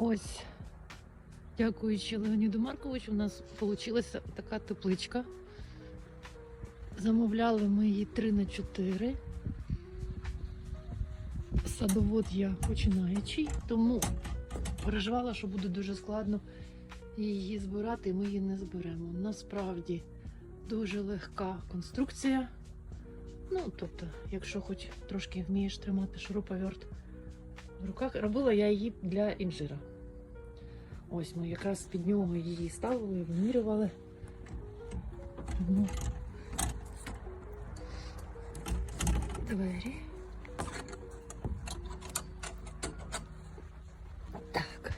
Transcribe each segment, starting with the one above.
Ось, дякуючи Леоніду Марковичу, у нас вийшла така тепличка. Замовляли ми її 3 на 4. Садовод я починаючий, тому переживала, що буде дуже складно її збирати, і ми її не зберемо. Насправді дуже легка конструкція. Ну, тобто, якщо хоч трошки вмієш тримати шуруповерт в руках, робила я її для інжира. Ось ми якраз під нього її ставили, вимірювали. Ну. Двері. Так.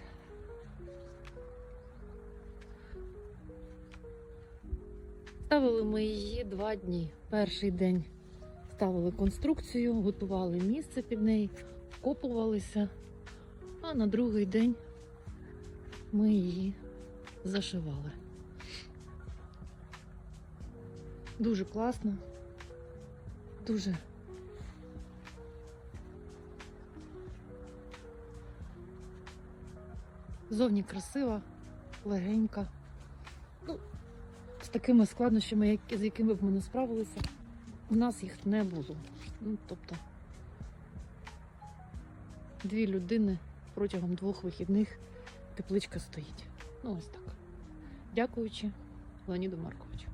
Ставили ми її два дні. Перший день ставили конструкцію, готували місце під неї, вкопувалися, а на другий день ми її зашивали. Дуже класно, дуже зовні красива, легенька. Ну, з такими складнощами, які- з якими б ми не справилися, у нас їх не було. Ну, тобто, дві людини протягом двох вихідних тепличка стоїть. Ну ось так. Дякуючи Леоніду Марковичу.